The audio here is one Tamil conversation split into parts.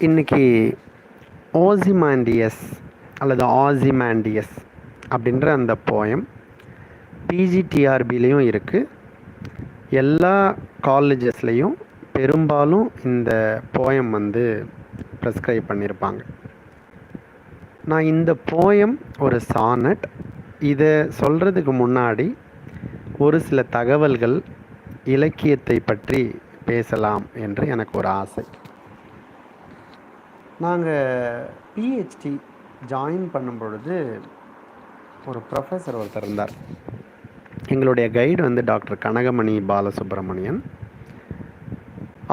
இன்னைக்கு ஓசிமாண்டியஸ் அல்லது ஆசிமாண்டியஸ் அப்படின்ற அந்த போயம் பிஜிடிஆர்பிலையும் இருக்குது எல்லா காலேஜஸ்லேயும் பெரும்பாலும் இந்த போயம் வந்து ப்ரெஸ்கிரைப் பண்ணியிருப்பாங்க நான் இந்த போயம் ஒரு சானட் இதை சொல்கிறதுக்கு முன்னாடி ஒரு சில தகவல்கள் இலக்கியத்தை பற்றி பேசலாம் என்று எனக்கு ஒரு ஆசை. நாங்கள் பிஹெச்டி ஜாயின் பண்ணும் பொழுது ஒரு ப்ரொஃபஸர் ஒருத்தர் இருந்தார். எங்களுடைய கைடு வந்து டாக்டர் கனகமணி பாலசுப்ரமணியன்.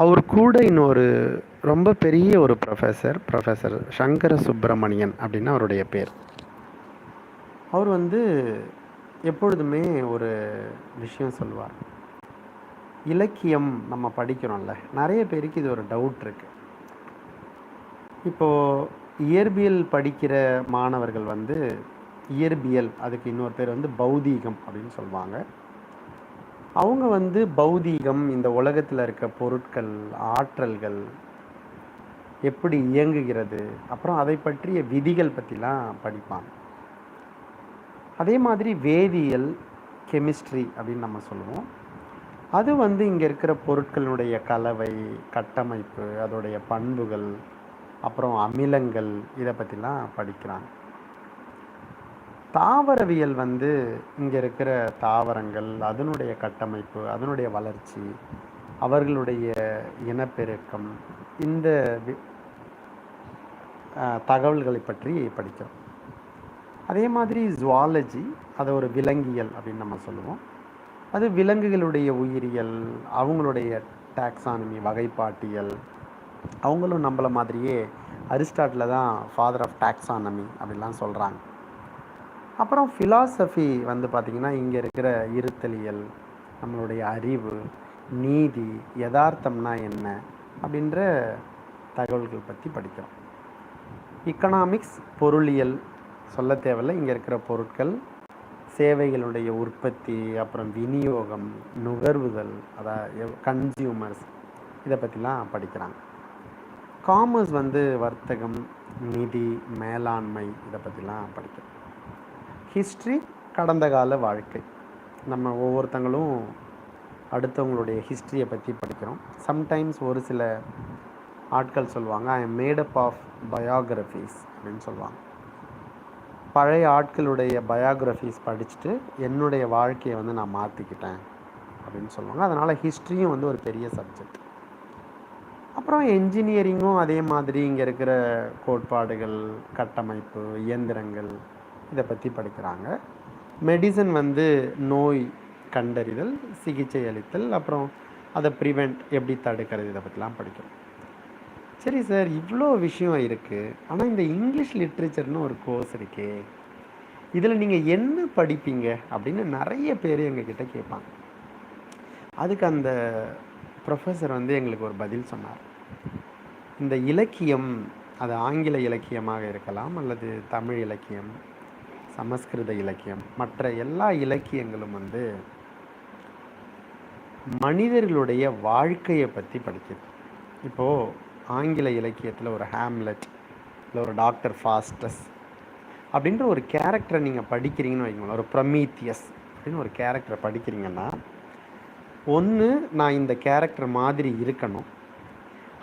அவர் கூட இன்னொரு ரொம்ப பெரிய ஒரு ப்ரொஃபஸர் ப்ரொஃபஸர் சங்கர சுப்பிரமணியன் அப்படின்னு அவருடைய பேர். அவர் வந்து எப்பொழுதுமே ஒரு விஷயம் சொல்லுவார் இலக்கியம் நம்ம படிக்கிறோம்ல நிறைய பேருக்கு இது ஒரு டவுட் இருக்குது இப்போது இயற்பியல் படிக்கிற மாணவர்கள் வந்து இயற்பியல் அதுக்கு இன்னொரு பேர் வந்து பௌதீகம் அப்படின்னு சொல்லுவாங்க. அவங்க வந்து பௌதீகம் இந்த உலகத்தில் இருக்க பொருட்கள் ஆற்றல்கள் எப்படி இயங்குகிறது அப்புறம் அதை பற்றிய விதிகள் பற்றிலாம் படிப்பாங்க. அதே மாதிரி வேதியியல் கெமிஸ்ட்ரி அப்படின்னு நம்ம சொல்லுவோம். அது வந்து இங்கே இருக்கிற பொருட்களுடைய கலவை கட்டமைப்பு அதோடைய பண்புகள் அப்புறம் அமிலங்கள் இதை பற்றிலாம் படிக்கிறாங்க தாவரவியல் வந்து இங்கே இருக்கிற தாவரங்கள் அதனுடைய கட்டமைப்பு அதனுடைய வளர்ச்சி அவர்களுடைய இனப்பெருக்கம் இந்த தகவல்களை பற்றி படிக்கிறோம். அதே மாதிரி ஜுவாலஜி அதை ஒரு விலங்கியல் அப்படின்னு நம்ம சொல்லுவோம். அது விலங்குகளுடைய உயிரியல் அவங்களுடைய டாக்ஸானமி வகைப்பாட்டியல் அவங்களும் நம்மள மாதிரியே அரிஸ்டாட்டில் தான் ஃபாதர் ஆஃப் டாக்ஸானமி அப்படிலாம் சொல்கிறாங்க அப்புறம் ஃபிலாசபி வந்து பார்த்திங்கன்னா இங்கே இருக்கிற இருத்தலியல் நம்மளுடைய அறிவு நீதி யதார்த்தம்னா என்ன அப்படின்ற தகவல்கள் பற்றி படிக்கிறோம். எக்கனாமிக்ஸ் பொருளியல் சொல்ல தேவையில்லை. இங்கே இருக்கிற பொருட்கள் சேவைகளுடைய உற்பத்தி அப்புறம் விநியோகம் நுகர்வுதல் அதாவது கன்சியூமர்ஸ் இதை பற்றிலாம் படிக்கிறாங்க. காமர்ஸ் வந்து வர்த்தகம் நிதி மேலாண்மை இதை பற்றிலாம் படிக்கிறோம் ஹிஸ்ட்ரி கடந்த கால வாழ்க்கை. நம்ம ஒவ்வொருத்தங்களும் அடுத்தவங்களுடைய ஹிஸ்ட்ரியை பற்றி படிக்கிறோம். சம்டைம்ஸ் ஒரு சில ஆட்கள் சொல்லுவாங்க I am made up of biographies அப்படின்னு சொல்லுவாங்க. பழைய ஆட்களுடைய பயோகிராஃபிஸ் படிச்சுட்டு என்னுடைய வாழ்க்கையை வந்து நான் மாற்றிக்கிட்டேன் அப்படின்னு சொல்லுவாங்க. அதனால் ஹிஸ்ட்ரியும் வந்து ஒரு பெரிய சப்ஜெக்ட் அப்புறம் என்ஜினியரிங்கும் அதே மாதிரி இங்கே இருக்கிற கோட்பாடுகள் கட்டமைப்பு இயந்திரங்கள் இதை பற்றி படிக்கிறாங்க. மெடிசன் வந்து நோய் கண்டறிதல் சிகிச்சை அளித்தல் அப்புறம் அதை ப்ரிவெண்ட் எப்படி தடுக்கிறது இதை பற்றிலாம் படிக்கிறோம். சரி சார் இவ்வளோ விஷயம் இருக்குது ஆனால் இந்த இங்கிலீஷ் லிட்ரேச்சர்னு ஒரு கோர்ஸ் இருக்கே. இதில் நீங்கள் என்ன படிப்பீங்க அப்படின்னு நிறைய பேர் எங்ககிட்ட கேட்பாங்க. அதுக்கு அந்த ப்ரொஃபஸர் வந்து எங்களுக்கு ஒரு பதில் சொன்னார். இந்த இலக்கியம் அது ஆங்கில இலக்கியமாக இருக்கலாம் அல்லது தமிழ் இலக்கியம் சமஸ்கிருத இலக்கியம் மற்ற எல்லா இலக்கியங்களும் வந்து மனிதர்களுடைய வாழ்க்கையை பற்றி படிக்குது. இப்போது ஆங்கில இலக்கியத்தில் ஒரு ஹேம்லெட் இல்லை ஒரு டாக்டர் ஃபாஸ்டஸ் அப்படின்ற ஒரு கேரக்டரை நீங்கள் படிக்கிறீங்கன்னு வைங்களேன் ஒரு ப்ரமீத்தியஸ் அப்படின்னு ஒரு கேரக்டரை படிக்கிறீங்கன்னா ஒன்று நான் இந்த கேரக்டர் மாதிரி இருக்கணும்.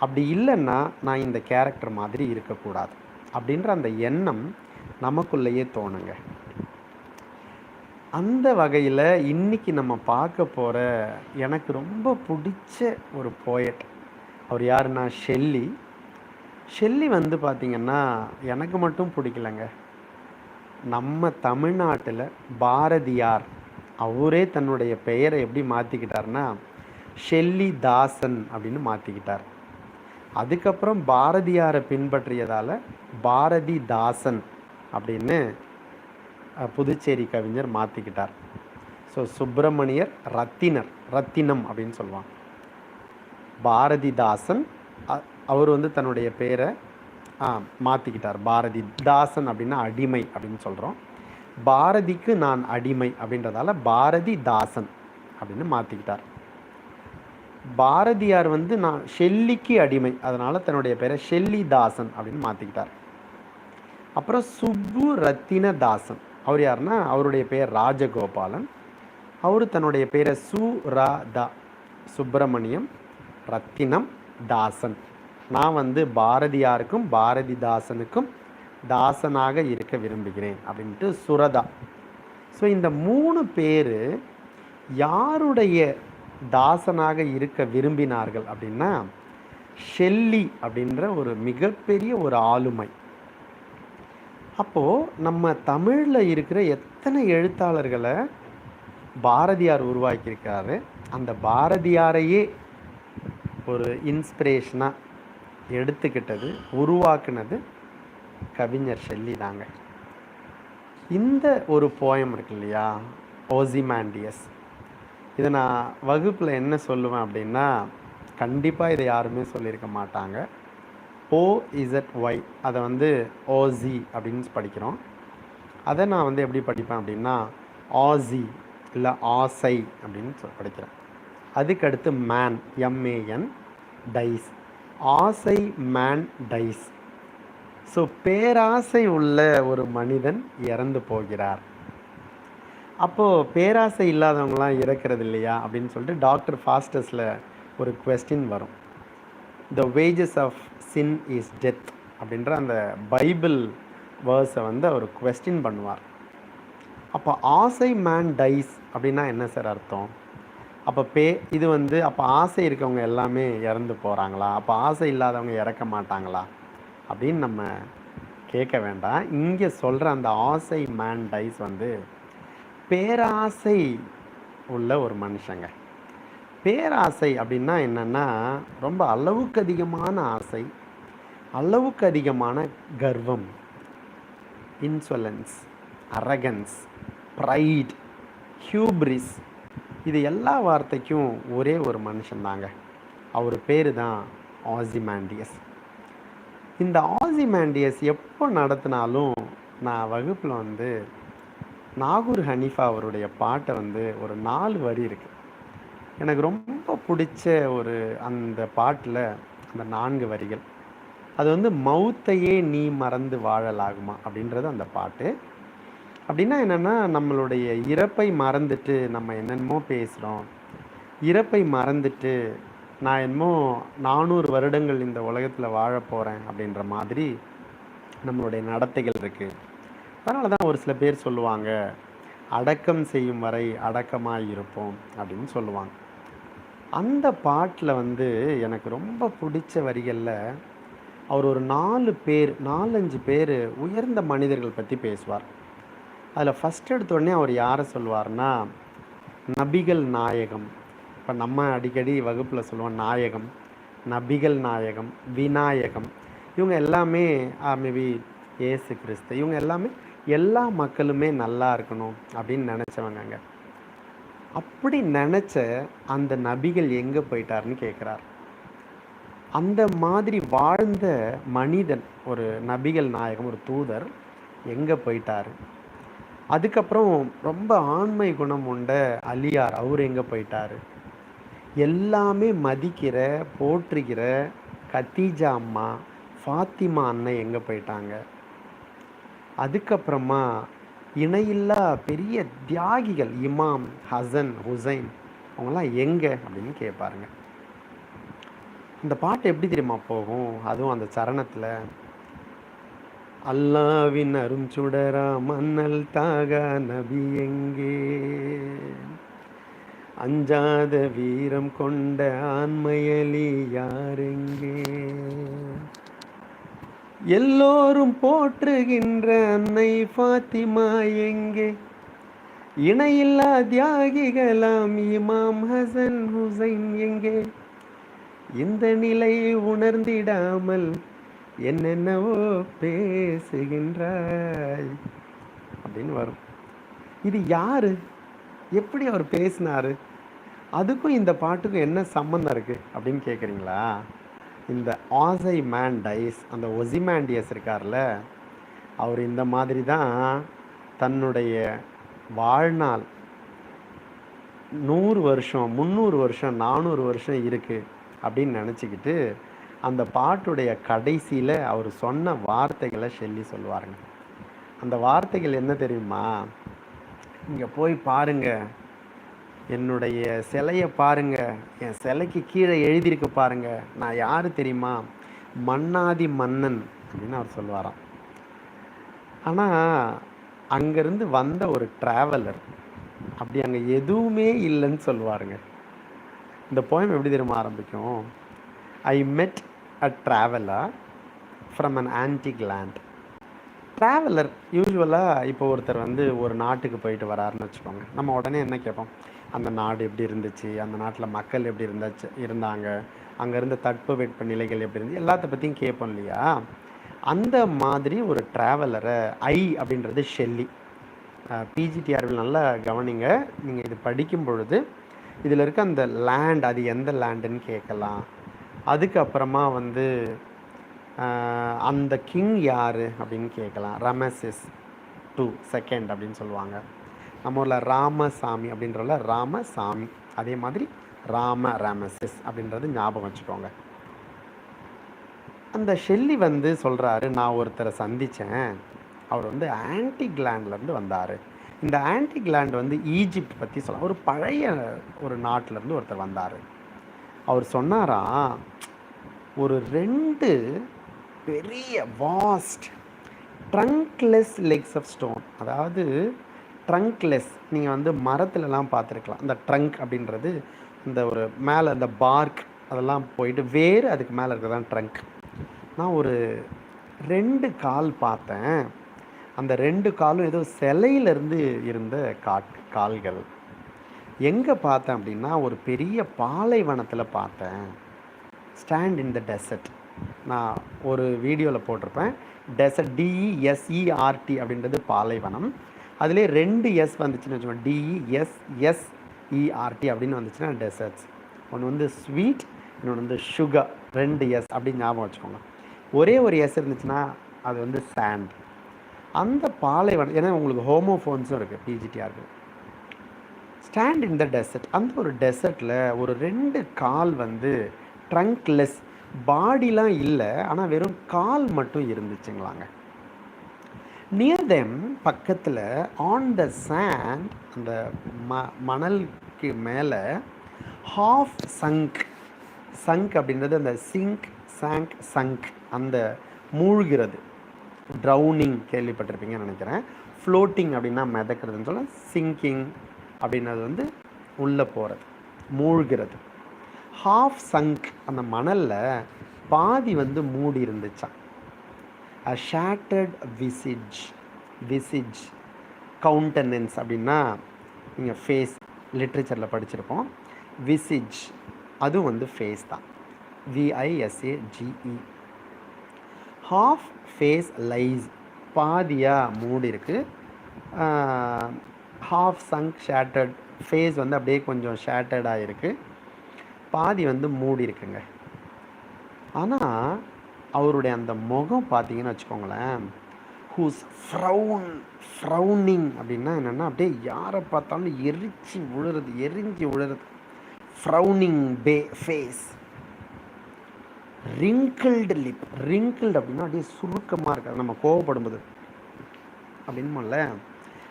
அப்படி இல்லைன்னா நான் இந்த கேரக்டர் மாதிரி இருக்கக்கூடாது. அப்படின்ற அந்த எண்ணம் நமக்குள்ளேயே தோணுங்க. அந்த வகையில் இன்றைக்கி நம்ம பார்க்க போகிற எனக்கு ரொம்ப பிடிச்ச ஒரு போயட் அவர் யாருன்னா ஷெல்லி. ஷெல்லி வந்து பார்த்திங்கன்னா எனக்கு மட்டும் பிடிக்கலங்க. நம்ம தமிழ்நாட்டில் பாரதியார் அவரே தன்னுடைய பெயரை எப்படி மாற்றிக்கிட்டார்னா ஷெல்லி தாசன் அப்படின்னு மாற்றிக்கிட்டார் அதுக்கப்புறம் பாரதியாரை பின்பற்றியதால் பாரதி தாசன் அப்படின்னு புதுச்சேரி கவிஞர் மாற்றிக்கிட்டார் ஸோ சுப்பிரமணியர் ரத்தினர் ரத்தினம் அப்படின்னு சொல்லுவாங்க. பாரதிதாசன் அ- அவர் வந்து தன்னுடைய பேரை மாற்றிக்கிட்டார் பாரதி தாசன் அப்படின்னா அடிமை அப்படின்னு சொல்கிறோம் பாரதிக்கு நான் அடிமை அப்படின்றதால பாரதி தாசன் அப்படின்னு மாற்றிக்கிட்டார் பாரதியார் வந்து நான் ஷெல்லிக்கு அடிமை. அதனால் தன்னுடைய பேரை ஷெல்லி தாசன் அப்படின்னு மாற்றிக்கிட்டார் அப்புறம் சுப்பு ரத்தின தாசன் அவர் யாருன்னா அவருடைய பெயர் ராஜகோபாலன். அவர் தன்னுடைய பேரை சு ரா தா சுப்பிரமணியம் ரத்தினம் தாசன். நான் வந்து பாரதியாருக்கும் பாரதிதாசனுக்கும் தாசனாக இருக்க விரும்புகிறேன் அப்படின்ட்டு சுரதா. ஸோ இந்த மூணு பேர் யாருடைய தாசனாக இருக்க விரும்பினார்கள் அப்படின்னா ஷெல்லி அப்படின்ற ஒரு மிகப்பெரிய ஒரு ஆளுமை. அப்போது நம்ம தமிழில் இருக்கிற எத்தனை எழுத்தாளர்களை பாரதியார் உருவாக்கியிருக்காரு அந்த பாரதியாரையே ஒரு இன்ஸ்பிரேஷனாக எடுத்துக்கிட்டது உருவாக்குனது கவிஞர் ஷெல்லி தாங்க. இந்த ஒரு போயம் இருக்கு இல்லையா? ஓசிமாண்டியஸ் இதை நான் வகுப்பில் என்ன சொல்லுவேன் அப்படின்னா கண்டிப்பாக இதை யாருமே சொல்லியிருக்க மாட்டாங்க. ஓ இசட் ஒய் அதை வந்து ஓசி அப்படின்னு படிக்கிறோம். அதை நான் வந்து எப்படி படிப்பேன் அப்படின்னா ஆசி இல்லை ஆசை அப்படின்னு சொல் படிக்கிறேன். அதுக்கடுத்து man M A N dies ஆசை மேன் டைஸ் ஸோ பேராசை உள்ள ஒரு மனிதன் இறந்து போகிறார். அப்போது பேராசை இல்லாதவங்களாம் இறக்கிறது இல்லையா அப்படின்னு சொல்லிட்டு டாக்டர் ஃபாஸ்டஸில் ஒரு கொஸ்டின் வரும். The wages of sin is death அப்படின்ற அந்த பைபிள் வேர்ஸை வந்து அவர் கொஸ்டின் பண்ணுவார். அப்போ ஆசை மேன் டைஸ் அப்படின்னா என்ன சார் அர்த்தம்? அப்போ பே இது வந்து அப்போ ஆசை இருக்கவங்க எல்லாமே இறந்து போகிறாங்களா அப்போ ஆசை இல்லாதவங்க இறக்க மாட்டாங்களா? அப்படின்னு நம்ம கேட்க வேண்டாம். இங்கே சொல்கிற அந்த ஆசை மேன் டைஸ் வந்து பேராசை உள்ள ஒரு மனுஷங்க. பேராசை அப்படின்னா என்னென்னா ரொம்ப அளவுக்கு அதிகமான ஆசை அளவுக்கு அதிகமான கர்வம் இன்சொலன்ஸ் அரகன்ஸ் ப்ரைட் ஹியூப்ரிஸ் இது எல்லா வார்த்தைக்கும் ஒரே ஒரு மனுஷன்தாங்க. அவர் பேர் தான் ஆசிமாண்டியஸ் இந்த ஆசிமாண்டியஸ் எப்போ நடத்தினாலும் நான் வகுப்பில் வந்து நாகூர் ஹனீஃபா அவருடைய பாட்டை வந்து ஒரு நாலு வரி இருக்குது எனக்கு ரொம்ப பிடிச்ச ஒரு அந்த பாட்டில் அந்த நான்கு வரிகள். அது வந்து மௌத்தையே நீ மறந்து வாழலாகுமா அப்படின்றது அந்த பாட்டு. அப்படின்னா என்னென்னா நம்மளுடைய இறப்பை மறந்துட்டு நம்ம என்னென்னமோ பேசுகிறோம் இறப்பை மறந்துட்டு நான் என்னமோ நானூறு வருடங்கள் இந்த உலகத்தில் வாழ போகிறேன் அப்படின்ற மாதிரி நம்மளுடைய நடத்தைகள் இருக்குது அதனால தான் ஒரு சில பேர் சொல்லுவாங்க அடக்கம் செய்யும் வரை அடக்கமாக இருப்போம் அப்படின்னு சொல்லுவாங்க. அந்த பாட்டில் வந்து எனக்கு ரொம்ப பிடிச்ச வரிகளில் அவர் ஒரு நாலு பேர் நாலஞ்சு பேர் உயர்ந்த மனிதர்கள் பற்றி பேசுவார். அதில் ஃபஸ்ட் எடுத்தோடனே அவர் யாரை சொல்லுவார்னா நபிகள் நாயகம். இப்போ நம்ம அடிக்கடி வகுப்பில் சொல்லுவோம் நாயகம் நபிகள் நாயகம் விநாயகம். இவங்க எல்லாமே மேபி ஏசு கிறிஸ்து இவங்க எல்லாமே எல்லா மக்களுமே நல்லா இருக்கணும் அப்படின்னு நினச்சவங்க அப்படி நினச்ச அந்த நபிகள் எங்கே போயிட்டார்னு கேட்குறார் அந்த மாதிரி வாழ்ந்த மனிதன் ஒரு நபிகள் நாயகம் ஒரு தூதர் எங்கே போயிட்டார்? அதுக்கப்புறம் ரொம்ப ஆண்மை குணம் உண்ட அலியார் அவர் எங்கே போயிட்டார்? எல்லாமே மதிக்கிற போற்றுகிற கத்தீஜா அம்மா ஃபாத்திமா அண்ணன் எங்கே போயிட்டாங்க? அதுக்கப்புறமா இணையில்லா பெரிய தியாகிகள் இமாம் ஹசன் ஹுசைன் அவங்களாம் எங்கே அப்படின்னு கேட்பாருங்க இந்த பாட்டு எப்படி தெரியுமா போகும்? அதுவும் அந்த சரணத்தில் அல்லாவின் அரும் சுடரா மன்னல் தாகா நபி எங்கே? அஞ்சாத வீரம் கொண்ட ஆண்மையலி யாரெங்கே எல்லோரும் போற்றுகின்ற அன்னை ஃபாத்திமா எங்கே? இணையில்லா தியாகிகளாம் இமாம் ஹசன் ஹுசைன் எங்கே? இந்த நிலை உணர்ந்திடாமல் என்னென்னவோ பேசுகின்றாய். அப்படின்னு வரும். இது யாரு? எப்படி அவர் பேசினாரு? அதுக்கும் இந்த பாட்டுக்கும் என்ன சம்மந்தம் இருக்குது அப்படின்னு கேட்குறீங்களா இந்த ஆசை மேன் டைஸ் அந்த ஒசிமேண்டியஸ் இருக்கார்ல அவர் இந்த மாதிரி தான் தன்னுடைய வாழ்நாள் நூறு வருஷம் முந்நூறு வருஷம் நானூறு வருஷம் இருக்குது அப்படின்னு நினச்சிக்கிட்டு அந்த பாட்டுடைய கடைசியில் அவர் சொன்ன வார்த்தைகளை சொல்லி சொல்லுவாருங்க. அந்த வார்த்தைகள் என்ன தெரியுமா? இங்கே போய் பாருங்கள் என்னுடைய சிலையை பாருங்க. என் சிலைக்கு கீழே எழுதியிருக்கு பாருங்க. நான் யார் தெரியுமா? மன்னாதி மன்னன் அப்படின்னு அவர் சொல்லுவாராம். ஆனால் அங்கேருந்து வந்த ஒரு ட்ராவலர் அப்படி அங்கே எதுவுமே இல்லைன்னு சொல்லுவாருங்க. இந்த போயம் எப்படி தெரியுமா ஆரம்பிக்கும்? I met a traveller from an antique land traveller யூஸ்வலாக இப்போ ஒருத்தர் வந்து ஒரு நாட்டுக்கு போயிட்டு வராருன்னு வச்சுக்கோங்க. நம்ம உடனே என்ன கேட்போம்? அந்த நாடு எப்படி இருந்துச்சு அந்த நாட்டில் மக்கள் எப்படி இருந்தாச்சு இருந்தாங்க அங்கே இருந்த தட்பவெட்ப நிலைகள் எப்படி இருந்து எல்லாத்த பற்றியும் கேட்போம் இல்லையா? அந்த மாதிரி ஒரு ட்ராவலரை ஐ அப்படின்றது ஷெல்லி. பிஜிடிஆர்வில் நல்லா கவனிங்க. நீங்கள் இது படிக்கும் பொழுது இதில் இருக்க அந்த லேண்ட் அது எந்த லேண்டுன்னு கேட்கலாம். அதுக்கப்புறமா வந்து அந்த கிங் யார் அப்படின்னு கேட்கலாம். ரமசிஸ் டூ செகண்ட் அப்படின்னு சொல்லுவாங்க. நம்ம ஊரில் ராமசாமி அப்படின்றல ராமசாமி. அதே மாதிரி ராம ராமசிஸ் அப்படின்றது ஞாபகம் வச்சுக்கோங்க. அந்த ஷெல்லி வந்து சொல்கிறாரு நான் ஒருத்தரை சந்தித்தேன் அவர் வந்து ஆன்டி கிளாண்ட்லேருந்து வந்தார். இந்த ஆன்டி கிளாண்ட் வந்து ஈஜிப்ட் பற்றி சொல்ல ஒரு பழைய ஒரு நாட்டிலேருந்து ஒருத்தர் வந்தார். அவர் சொன்னாரா ஒரு ரெண்டு பெரிய vast trunkless legs of stone அதாவது ட்ரங்க்லெஸ் நீங்கள் வந்து மரத்துலலாம் பார்த்துருக்கலாம். அந்த ட்ரங்க் அப்படின்றது இந்த ஒரு மேலே அந்த பார்க் அதெல்லாம் போயிட்டு வேறு அதுக்கு மேலே இருக்கிறதான் ட்ரங்க். நான் ஒரு ரெண்டு கால் பார்த்தேன். அந்த ரெண்டு காலும் ஏதோ சிலையிலேருந்து இருந்த காட் கால்கள். எங்கே பார்த்தேன் அப்படின்னா ஒரு பெரிய பாலைவனத்தில் பார்த்தேன். Stand in the desert. நான் ஒரு வீடியோவில் போட்டிருப்பேன். டெசர்ட் டிஇஎஸ்இஆர்டி அப்படின்றது பாலைவனம். அதிலே ரெண்டு எஸ் வந்துச்சுன்னு வச்சுக்கோங்க. டிஇஎஸ்எஸ்இஆர்டி e, அப்படின்னு வந்துச்சுன்னா டெசர்ட்ஸ் ஒன்று வந்து ஸ்வீட் இன்னொன்று வந்து சுகர் ரெண்டு எஸ் அப்படின்னு ஞாபகம் வச்சுக்கோங்க. ஒரே ஒரு எஸ் இருந்துச்சுன்னா அது வந்து சாண்ட் அந்த பாலைவனம் ஏன்னா உங்களுக்கு ஹோமோஃபோன்ஸும் இருக்குது பிஜிடிஆருக்கு ஸ்டாண்ட் இன் த டெசர்ட் அந்த ஒரு டெசர்ட்டில் ஒரு ரெண்டு கால் வந்து ட்ரங்க்லெஸ் பாடிலாம் இல்லை ஆனால் வெறும் கால் மட்டும் இருந்துச்சுங்களாங்க. நியர் தெம் பக்கத்தில் ஆன் த சேண்ட் அந்த ம மணலுக்கு மேலே ஹாஃப் சங்க் சங்க் அப்படின்றது அந்த சிங்க் சாங்க் சங்க் அந்த மூழ்கிறது. ட்ரௌனிங் கேள்விப்பட்டிருப்பீங்கன்னு நினைக்கிறேன். ஃப்ளோட்டிங் அப்படின்னா மிதக்கிறதுன்னு சொல்ல சிங்கிங் அப்படின்றது வந்து உள்ளே போகிறது மூழ்கிறது. ஹாஃப் சங்க் அந்த மணலில் பாதி வந்து மூடி இருந்துச்சான் அ ஷேட்டர்ட் விசிஜ் விசிஜ் கவுண்டனன்ஸ் அப்படின்னா நீங்கள் ஃபேஸ் லிட்ரேச்சரில் படிச்சிருப்போம். விசிஜ் அதுவும் வந்து ஃபேஸ் தான். V I S A G E half face lies பாதியாக மூடி இருக்குது ஹாஃப் சங்க் ஷேட்டர்ட் ஃபேஸ் வந்து அப்படியே கொஞ்சம் ஷேட்டர்டாக இருக்குது பாதி வந்து மூடி இருக்குங்க. ஆனால் அவருடைய அந்த முகம் பார்த்தீங்கன்னு வச்சுக்கோங்களேன். ஹூஸ் ஃப்ரௌன் ஃப்ரௌனிங் அப்படின்னா என்னென்னா அப்படியே யாரை பார்த்தாலும் எரிச்சு விழுறது எரிஞ்சு விழுறது ஃப்ரௌனிங் பே ஃபேஸ் ரிங்கிள்டு லிப் ரிங்கிள்டு அப்படின்னா அப்படியே சுருக்கமாக இருக்காது. நம்ம கோவப்படும்போது. அப்படின்னுமல்ல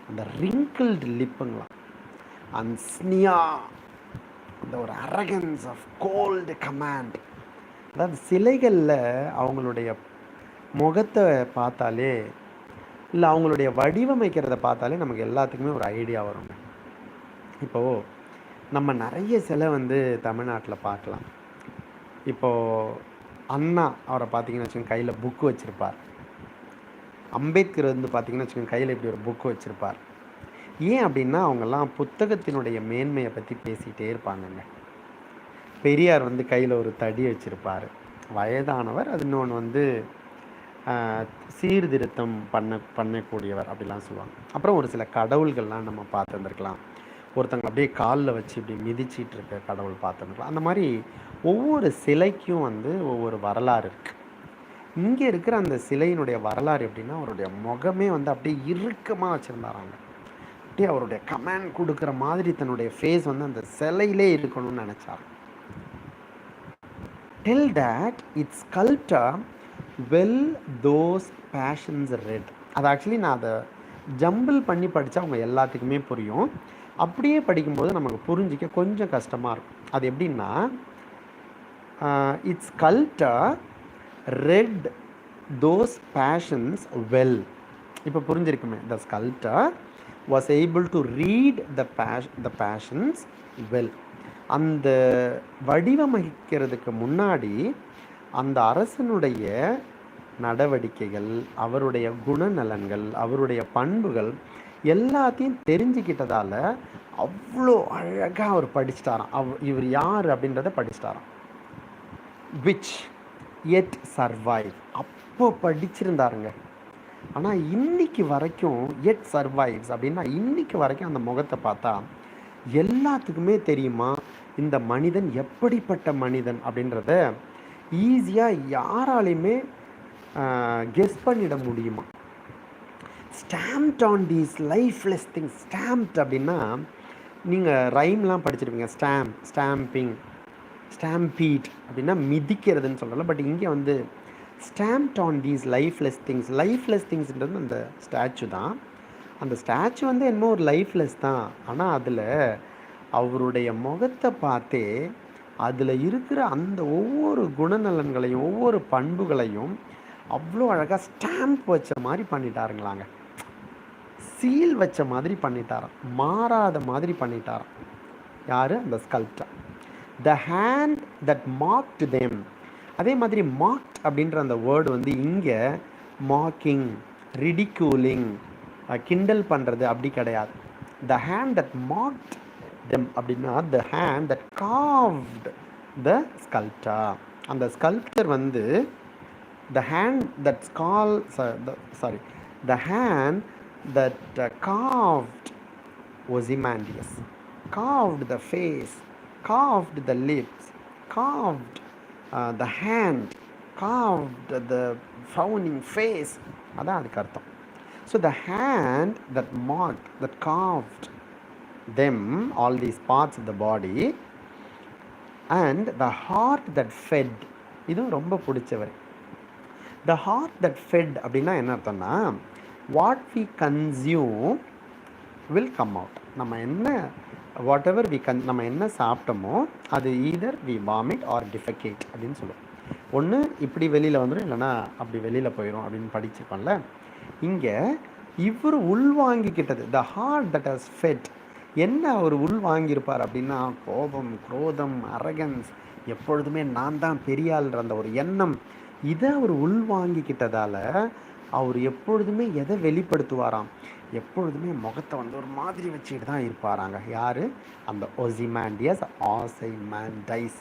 அந்த ரிங்கிள்டு லிப்புங்களாம் அண்ட் ஸ்னியா அந்த ஒரு அரகன்ஸ் ஆஃப் கோல்டு கமாண்ட் அதாவது சிலைகளில் அவங்களுடைய முகத்தை பார்த்தாலே இல்லை அவங்களுடைய வடிவமைக்கிறத பார்த்தாலே நமக்கு எல்லாத்துக்குமே ஒரு ஐடியா வருங்க. இப்போது நம்ம நிறைய சிலை வந்து தமிழ்நாட்டில் பார்க்கலாம். இப்போது அண்ணா அவரை பார்த்தீங்கன்னு வச்சுக்கோங்க கையில் புக்கு வச்சுருப்பார். அம்பேத்கர் வந்து பார்த்தீங்கன்னா வச்சுக்கோங்க கையில் இப்படி ஒரு புக்கு வச்சுருப்பார். ஏன் அப்படின்னா அவங்கெல்லாம் புத்தகத்தினுடைய மேன்மையை பற்றி பேசிகிட்டே இருப்பாங்கங்க. பெரியார் வந்து கையில் ஒரு தடி வச்சுருப்பார். வயதானவர் அது இன்னொன்று வந்து சீர்திருத்தம் பண்ண பண்ணக்கூடியவர் அப்படிலாம் சொல்லுவாங்க. அப்புறம் ஒரு சில கடவுள்கள்லாம் நம்ம பார்த்துருந்துருக்கலாம் ஒருத்தங்க அப்படியே காலில் வச்சு இப்படி மிதிச்சிட்டு இருக்க கடவுள் பார்த்துருக்கலாம் அந்த மாதிரி ஒவ்வொரு சிலைக்கும் வந்து ஒவ்வொரு வரலாறு இருக்குது இங்கே இருக்கிற அந்த சிலையினுடைய வரலாறு எப்படின்னா அவருடைய முகமே வந்து அப்படியே இறுக்கமாக வச்சுருந்தாராங்க. அப்படியே அவருடைய கமெண்ட் கொடுக்குற மாதிரி தன்னுடைய ஃபேஸ் வந்து அந்த சிலையிலே இருக்கணும்னு நினச்சாங்க tell that its sculptor well those passions read அது ஆக்சுவலி நான் அதை ஜம்பிள் பண்ணி படித்தா அவங்க எல்லாத்துக்குமே புரியும். அப்படியே படிக்கும்போது நமக்கு புரிஞ்சிக்க கொஞ்சம் கஷ்டமாக இருக்கும். அது எப்படின்னா its sculptor read those passions well இப்போ புரிஞ்சிருக்குமே the sculptor was able to read the pash the passions well அந்த வடிவமைக்கிறதுக்கு முன்னாடி அந்த அரசனுடைய நடவடிக்கைகள் அவருடைய குணநலன்கள் அவருடைய பண்புகள் எல்லாத்தையும் தெரிஞ்சுக்கிட்டதால அவ்வளோ அழகாக அவர் படிச்சிட்டாராம். அவ் இவர் யார் அப்படின்றத படிச்சிட்டாராம். விச் எட் சர்வைவ் அப்போ படிச்சிருந்தாருங்க. ஆனால் இன்னைக்கு வரைக்கும் எட் சர்வைவ்ஸ் அப்படின்னா இன்னைக்கு வரைக்கும் அந்த முகத்தை பார்த்தா எல்லாத்துக்குமே தெரியுமா? இந்த மனிதன் எப்படிப்பட்ட மனிதன் அப்படின்றத ஈஸியாக யாராலையுமே கெஸ் பண்ணிட முடியுமா? Stamped on these lifeless things stamped அப்படின்னா நீங்கள் ரைம்லாம் படிச்சிருப்பீங்க. ஸ்டாம்ப் ஸ்டாம்பிங் ஸ்டாம்பீட் அப்படின்னா மிதிக்கிறதுன்னு சொல்லலாம் பட் இங்கே வந்து stamped on these lifeless things lifeless திங்ஸ்ன்றது அந்த ஸ்டாச்சு தான். அந்த ஸ்டாச்சு வந்து என்ன ஒரு லைஃப்லெஸ் தான். ஆனால் அதில் அவருடைய முகத்தை பார்த்தே அதில் இருக்கிற அந்த ஒவ்வொரு குணநலன்களையும் ஒவ்வொரு பண்புகளையும் அவ்வளோ அழகாக ஸ்டாம்ப் வச்ச மாதிரி பண்ணிட்டாருங்களாங்க. சீல் வச்ச மாதிரி பண்ணிட்டாராம். மாறாத மாதிரி பண்ணிட்டாராம். யார்? அந்த sculptor the hand that marked them அதே மாதிரி மார்க்ட் அப்படின்ற அந்த வேர்டு வந்து இங்கே மார்க்கிங் ரிடிக்யூலிங் கிண்டல் பண்ணுறது அப்படி கிடையாது. The hand that marked them அப்படின்னா the hand that carved the ஸ்கல்டா அந்த ஸ்கல்ப்டர் வந்து the hand that skol sorry the hand that carved Ozymandias carved the face, carved the lips, carved uh, the hand, carved the frowning face. அதான் அதுக்கு அர்த்தம். So the hand that mark that carved them all these parts of the body and the heart that fed. இதுவும் ரொம்ப பிடிச்சவர். த ஹார்ட் தட் ஃபெட் அப்படின்னா என்ன அர்த்தம்னா what we consume will come out நம்ம என்ன வாட் எவர் வி கன் நம்ம என்ன சாப்பிட்டோமோ அது either we vomit or defecated அப்படின்னு சொல்லுவோம். ஒன்று இப்படி வெளியில் வந்துடும் இல்லைன்னா அப்படி வெளியில் போயிடும் அப்படின்னு படிச்சிருக்கோம்ல இங்கே இவர் உள்வாங்கிக்கிட்டது the heart that has fed என்ன அவர் உள் வாங்கியிருப்பார் அப்படின்னா கோபம் குரோதம் அரகன்ஸ் எப்பொழுதுமே நான் தான் பெரியாள்ன்ற அந்த ஒரு எண்ணம். இதை அவர் உள் வாங்கிக்கிட்டதால அவர் எப்பொழுதுமே எதை வெளிப்படுத்துவாராம்? எப்பொழுதுமே முகத்தை வந்து ஒரு மாதிரி வச்சுக்கிட்டு தான் இருப்பாராங்க. யார்? அந்த ஒசிமேண்டியஸ் ஆசை மேண்டைஸ்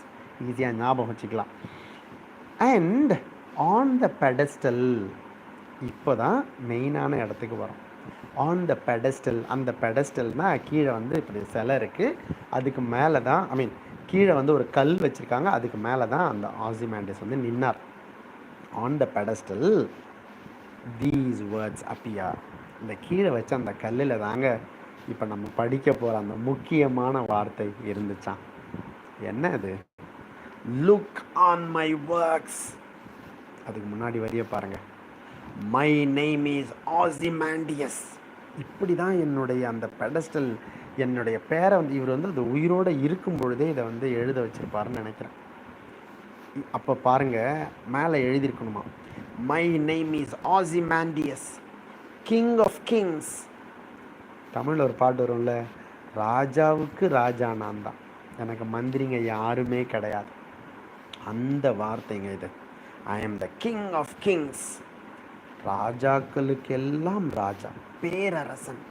ஈஸியாக ஞாபகம் வச்சுக்கலாம். அண்ட் ஆன் த பெடஸ்டல் இப்போ தான் மெயினான இடத்துக்கு வரும். ஆன் த பெடஸ்டல் அந்த பெடஸ்டல்னால் கீழே வந்து இப்படி சிலை இருக்குது அதுக்கு மேலே தான் ஐ மீன் கீழே வந்து ஒரு கல் வச்சுருக்காங்க. அதுக்கு மேலே தான் அந்த ஆசிமேண்டஸ் வந்து நின்னார். On the pedestal these words appear இந்த கீழே வச்ச அந்த கல்லில் தாங்க இப்போ நம்ம படிக்க போகிற அந்த முக்கியமான வார்த்தை இருந்துச்சான் என்ன அது லுக் ஆன் மை ஒர்க்ஸ் அதுக்கு முன்னாடி வரிய பாருங்கள் மை நெய்ம் இஸ் ஆசிமாண்டியஸ் இப்படி தான் என்னுடைய அந்த பெடஸ்டல் என்னுடைய பேரை வந்து இவர் வந்து அது உயிரோடு இருக்கும் பொழுதே இதை வந்து எழுத வச்சிருப்பாருன்னு நினைக்கிறேன். அப்போ பாருங்க மேலே எழுதியிருக்கணுமா? My name is Ozymandias king of kings தமிழில் ஒரு பாட்டு வரும்ல ராஜாவுக்கு ராஜா நான் தான். எனக்கு மந்திரிங்க யாருமே கிடையாது. அந்த வார்த்தைங்க இது. I am the king of kings ராஜாக்களுக்கெல்லாம் ராஜா. பேரரசன்.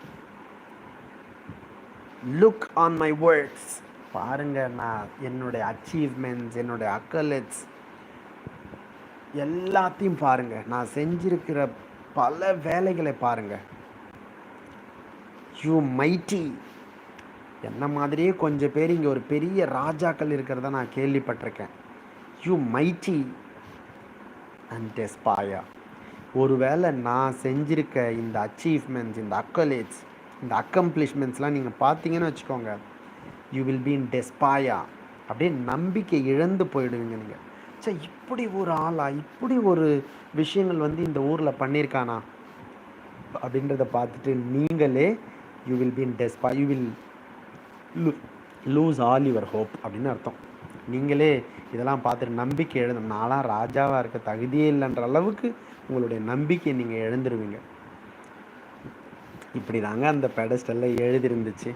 லுக் ஆன் மை வேர்ட்ஸ் பாருங்க நான் என்னுடைய அச்சீவ்மெண்ட்ஸ் என்னுடைய அக்கலட்ஸ் எல்லாத்தையும் பாருங்க. நான் செஞ்சிருக்கிற பல வேலைகளை பாருங்க. யூ மைட்டி என்ன மாதிரியே கொஞ்சம் பேர் இங்கே ஒரு பெரிய ராஜாக்கள் இருக்கிறத நான் கேள்விப்பட்டிருக்கேன். யூ மைட்டி அண்ட் டெஸ்பாயா ஒருவேளை நான் செஞ்சிருக்க இந்த அச்சீவ்மெண்ட்ஸ் இந்த அக்கலேட்ஸ் இந்த அக்கம்ப்ளிஷ்மெண்ட்ஸ்லாம் நீங்கள் பார்த்தீங்கன்னு வச்சுக்கோங்க you will be in despair அப்படியே நம்பிக்கை இழந்து போயிடுவீங்க நீங்கள் சே இப்படி ஒரு ஆளா இப்படி ஒரு விஷயங்கள் வந்து இந்த ஊரில் பண்ணியிருக்கானா? அப்படின்றத பார்த்துட்டு நீங்களே you will be in despair you will lose all your hope அப்படின்னு அர்த்தம். நீங்களே இதெல்லாம் பார்த்துட்டு நம்பிக்கை எழுத நான்லாம் ராஜாவாக இருக்க தகுதியே இல்லைன்ற அளவுக்கு உங்களுடைய நம்பிக்கையை நீங்கள் இழந்துருவீங்க. இப்படி தாங்க அந்த பெடஸ்டலில் எழுதிருந்துச்சு.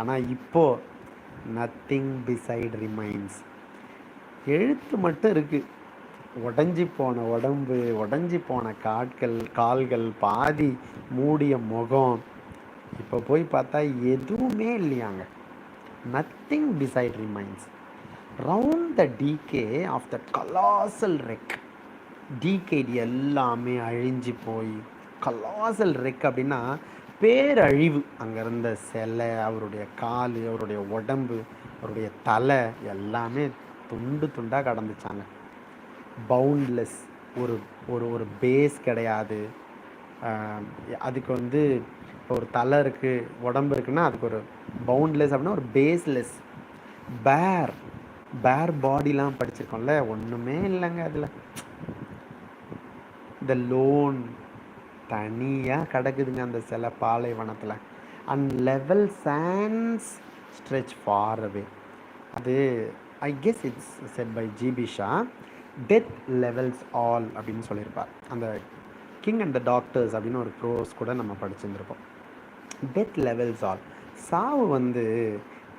ஆனால் இப்போது நத்திங் பிசைட் ரிமைன்ஸ் எழுத்து மட்டும் இருக்குது உடஞ்சி போன உடம்பு உடஞ்சி போன காட்கள் கால்கள் பாதி மூடிய முகம். இப்போ போய் பார்த்தா எதுவுமே இல்லையாங்க. Nothing beside remains round the decay of the colossal wreck decayed எல்லாமே அழிஞ்சு போய் கலாசல் ரெக் அப்படின்னா பேரழிவு. அங்கே இருந்த சிலை அவருடைய கால் அவருடைய உடம்பு அவருடைய தலை எல்லாமே துண்டு துண்டாக கடந்துச்சாங்க. பவுண்ட்லெஸ் ஒரு ஒரு ஒரு பேஸ் கிடையாது. அதுக்கு வந்து இப்போ ஒரு தலை இருக்குது உடம்பு இருக்குன்னா அதுக்கு ஒரு பவுண்ட்லெஸ் அப்படின்னா ஒரு பேஸ்லெஸ் பேர் பேர் பாடிலாம் படிச்சிருக்கோம்ல ஒன்றுமே இல்லைங்க அதில். இந்த லோன் தனியாக கிடக்குதுங்க அந்த சில பாலைவனத்தில். And level sands stretch far away அது I guess it's said by ஜிபிஷா death levels all அப்படின்னு சொல்லியிருப்பார். அந்த கிங் அண்ட் த டாக்டர்ஸ் அப்படின்னு ஒரு ப்ரோஸ் கூட நம்ம படிச்சிருந்துருப்போம். டெத் லெவல்ஸ் ஆல் சாவு வந்து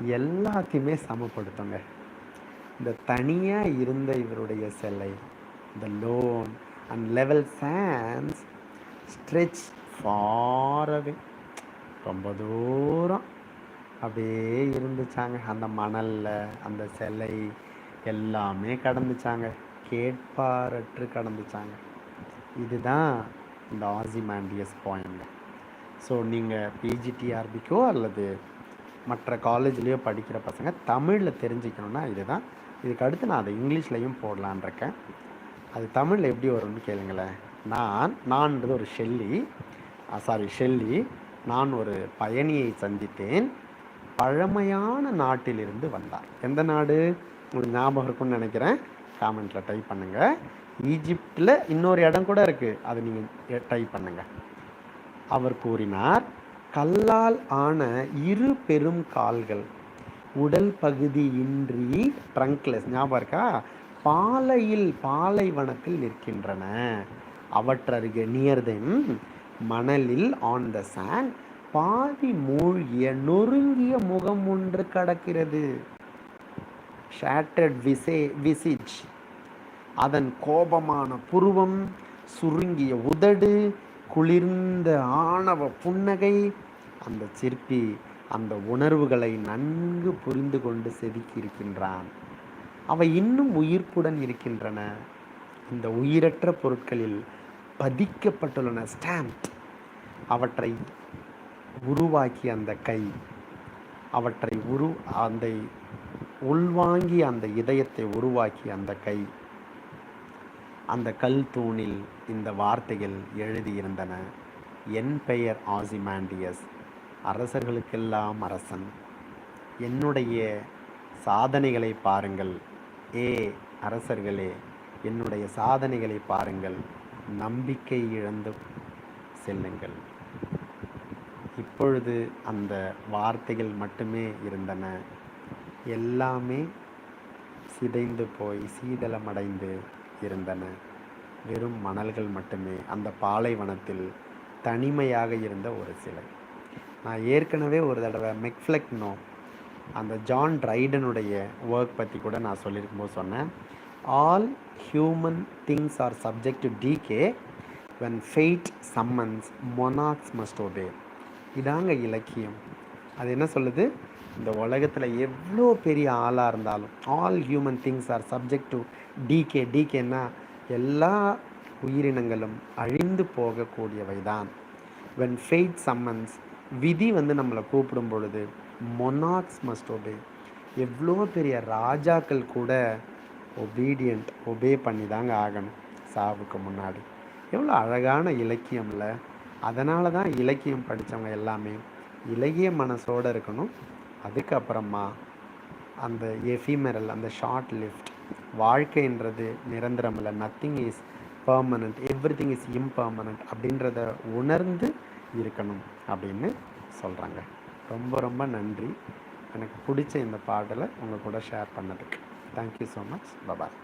எல்லாத்தையுமே சமப்படுத்துங்க. இந்த தனியாக இருந்த இவருடைய சிலை இந்த lone and level sands stretch far away ரொம்ப தூரம். அப்படியே இருந்துச்சாங்க. அந்த மணலில் அந்த சிலை எல்லாமே கடந்துச்சாங்க. கேட்பாரற்று கடந்துச்சாங்க. இதுதான் இந்த ஆசிமாண்டியஸ் பாயிண்ட் ஸோ நீங்கள் பிஜிடிஆர்பிக்கோ அல்லது மற்ற காலேஜ்லேயோ படிக்கிற பசங்க தமிழில் தெரிஞ்சுக்கணுன்னா இதுதான். இதுக்கு அடுத்து நான் அதை இங்கிலீஷ்லையும் போடலான் இருக்கேன். அது தமிழில் எப்படி வரும்னு கேளுங்களேன். நான் நான்ன்றது ஒரு ஷெல்லி. Sorry Shelley. நான் ஒரு பயணியை சந்தித்தேன். பழமையான நாட்டிலிருந்து வந்தார். எந்த நாடு? உங்களுக்கு ஞாபகம் இருக்கும்னு நினைக்கிறேன். காமெண்ட்டில் டைப் பண்ணுங்கள் ஈஜிப்டில் இன்னொரு இடம் கூட இருக்குது அதை நீங்கள் டைப் பண்ணுங்கள் அவர் கூறினார் கல்லால் ஆன இரு பெரும் கால்கள் உடல் பகுதி இன்றி ட்ரங்க்லெஸ் ஞாபகம் இருக்கா? பாலையில் பாலைவனத்தில் நிற்கின்றன. அவற்றருகே நியர்தென் மணலில் ஆன் த சாண்ட் பாதி மூழ்கிய நொறுங்கிய முகம் ஒன்று கடக்கிறது. ஷேட்டட் விசே விசிஜ் அதன் கோபமான புருவம் சுருங்கிய உதடு குளிர்ந்த ஆணவ புன்னகை. அந்த சிற்பி அந்த உணர்வுகளை நன்கு புரிந்து கொண்டு செதுக்கி இருக்கின்றான் அவை இன்னும் உயிர்ப்புடன் இருக்கின்றன. இந்த உயிரற்ற பொருட்களில் பதிக்கப்பட்டுள்ளன ஸ்டாம்ப் அவற்றை உருவாக்கி அந்த கை அவற்றை உரு அந்த உள்வாங்கி அந்த இதயத்தை உருவாக்கி அந்த கை. அந்த கல் தூணில் இந்த வார்த்தைகள் எழுதியிருந்தன. என் பெயர் ஆசிமாண்டியஸ். அரசர்களுக்கெல்லாம் அரசன். என்னுடைய சாதனைகளை பாருங்கள். ஏ அரசர்களே என்னுடைய சாதனைகளை பாருங்கள். நம்பிக்கை இழந்து செல்லுங்கள். இப்பொழுது அந்த வார்த்தைகள் மட்டுமே இருந்தன. எல்லாமே சிதைந்து போய் சீதளமடைந்து இருந்தன. வெறும் மணல்கள் மட்டுமே. அந்த பாலைவனத்தில் தனிமையாக இருந்த ஒரு சிலை. நான் ஏற்கனவே ஒரு தடவை மெக்ஃப்ளெக்னோ அந்த ஜான் ட்ரைடனுடைய ஒர்க் பற்றி கூட நான் சொல்லியிருக்கும்போது சொன்னேன். All human things are subject to decay when fate summons monarchs must obey. இதாங்க இலக்கியம். அது என்ன சொல்லுது? இந்த உலகத்தில் எவ்வளோ பெரிய ஆளாக இருந்தாலும் all human things are subject to decay டிகேன்னா எல்லா உயிரினங்களும் அழிந்து போகக்கூடியவை தான் வென் ஃபெய்ட் சம்மன்ஸ் விதி வந்து நம்மளை கூப்பிடும் பொழுது மொனாக்ஸ் மஸ்ட் ஒபே எவ்வளோ பெரிய ராஜாக்கள் கூட ஒபீடியண்ட் ஒபே பண்ணி தாங்க ஆகணும் சாவுக்கு முன்னாடி. எவ்வளோ அழகான இலக்கியம்ல அதனால தான் இலக்கியம் படித்தவங்க எல்லாமே இலகிய மனசோடு இருக்கணும். அதுக்கப்புறமா அந்த எஃபிமெரல் அந்த ஷார்ட் லிஃப்ட் வாழ்க்கைன்றது நிரந்தரம் இல்லை. Nothing is permanent everything is impermanent அப்படின்றத உணர்ந்து இருக்கணும் அப்படின்னு சொல்கிறாங்க ரொம்ப ரொம்ப நன்றி. எனக்கு பிடிச்ச இந்த பாடலை உங்கள் கூட ஷேர் பண்ணதுக்கு. Thank you so much bye bye